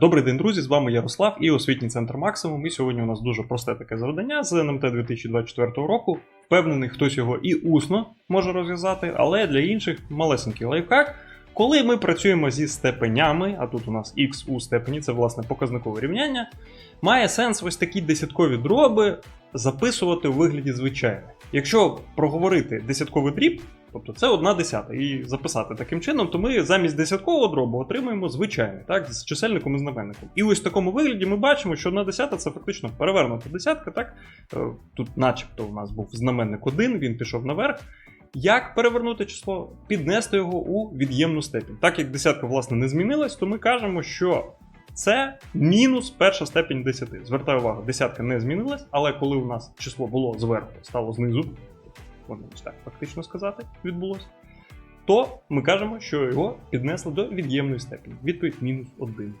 Добрий день, друзі! З вами Ярослав і освітній центр Максимум. І сьогодні у нас дуже просте таке завдання з НМТ 2024 року. Впевнений, хтось його і усно може розв'язати, але для інших малесенький лайфхак. Коли ми працюємо зі степенями, а тут у нас x у степені, це власне показникове рівняння, має сенс ось такі десяткові дроби записувати у вигляді звичайних. Якщо проговорити десятковий дріб, тобто це одна десята, і записати таким чином, то ми замість десяткового дробу отримуємо звичайний, так, з чисельником і знаменником. І ось в такому вигляді ми бачимо, що одна десята це фактично перевернута десятка, так? Е, Тут, начебто, у нас був знаменник 1, він пішов наверх. Як перевернути число? Піднести його у від'ємну степінь. Так як десятка, власне, не змінилась, то ми кажемо, що це мінус перша степінь 10. Звертаю увагу, десятка не змінилась, але коли у нас число було зверху, стало знизу, можна так фактично сказати, відбулося, то ми кажемо, що його піднесли до від'ємної степені. Відповідь мінус 1.